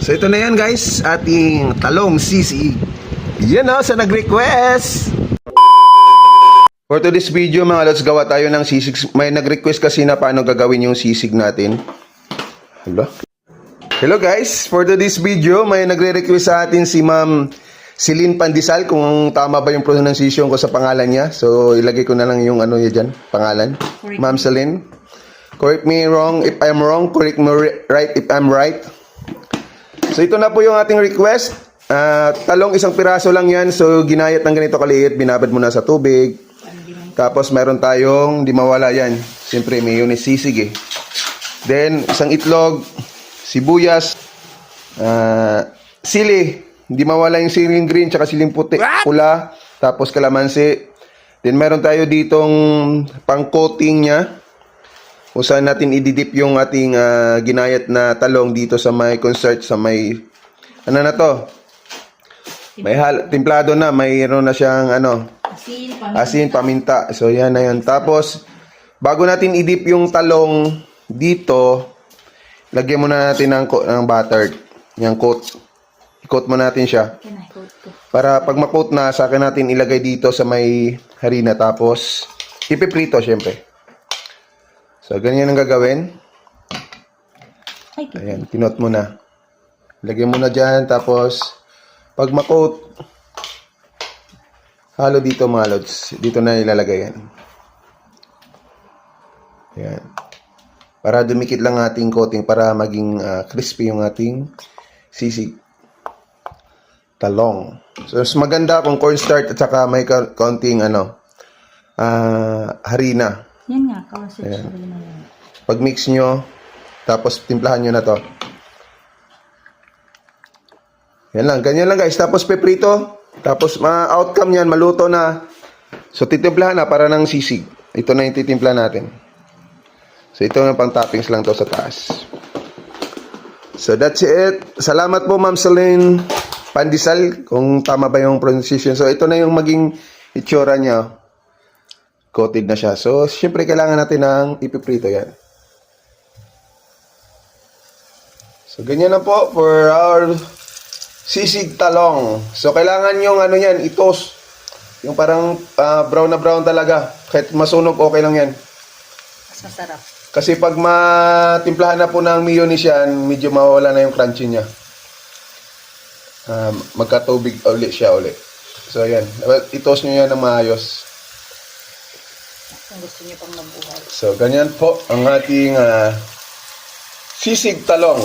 So ito na yan guys, ating talong sisig. Yan o, sa nag-request. For today's video mga lods, gawa tayo ng sisig. May nag-request kasi na paano gagawin yung sisig natin. Hello? Hello guys, for today's video, may nagre-request sa atin si Ma'am Celine Pandisal kung tama ba yung pronunciation ko sa pangalan niya. So ilagay ko na lang yung ano niya dyan, pangalan. Ma'am Celine. Correct me wrong if I'm wrong, correct me ri- right if I'm right. So ito na po yung ating request. Ah, talong isang piraso lang yan. So ginayat ng ganito kaliit, binabad mo na sa tubig. Tapos meron tayong, di mawala yan. Siyempre may yun sisig eh. Then isang itlog, sibuyas, ah, sili. Hindi mawala yung siling green tsaka siling puti, pula. Tapos kalamansi. Then meron tayo ditong pang-coating niya kung saan natin ididip yung ating ah, ginayat na talong dito sa may concert sa may ano na to? May hal timplado na mayroon na siyang ano? Asin, paminta. asin paminta. So yan na yan tapos bago natin idip yung talong dito lagyan muna natin ng, ng butter. Yung coat. I-coat mo natin siya. Para pag ma-coat na sa akin natin ilagay dito sa may harina. Tapos ipiprito syempre so ganyan ang gagawin. Ayan, pinot mo na. Lagyan mo na dyan, tapos, pag makot, halo dito mga lods. Dito na ilalagay yan. Ayan. Para dumikit lang ating coating, para maging ah, crispy yung ating sisig. Talong. So, mas maganda kung cornstarch at saka may ka- konting ano, ah, harina. Yan nga, kawasit sa lima lang. Pag mix nyo, tapos timplahan nyo na to. Yan lang, ganyan lang guys. Tapos peprito. Tapos ma-outcome yan, maluto na. So titimplahan na para ng sisig. Ito na yung titimpla natin. So ito na pang toppings lang to sa taas. So that's it. Salamat po Ma'am Celine Pandisal kung tama ba yung pronunciation. So ito na yung maging itsura niya. Coated na siya. So syempre kailangan natin ng ipiprito yan. So, ganyan na po for our sisig talong. So, kailangan yung ano yan, itos. Yung parang ah, brown na brown talaga. Kahit masunog, okay lang yan. Mas masarap. Kasi pag matimplahan na po ng mayonnaise yan, medyo mawala na yung crunchy niya. Um, magkatubig ulit siya ulit. So, yan. Itos nyo yan ng maayos. Kung gusto niyo pang mabuhay. So, ganyan po ang ating ah, sisig talong.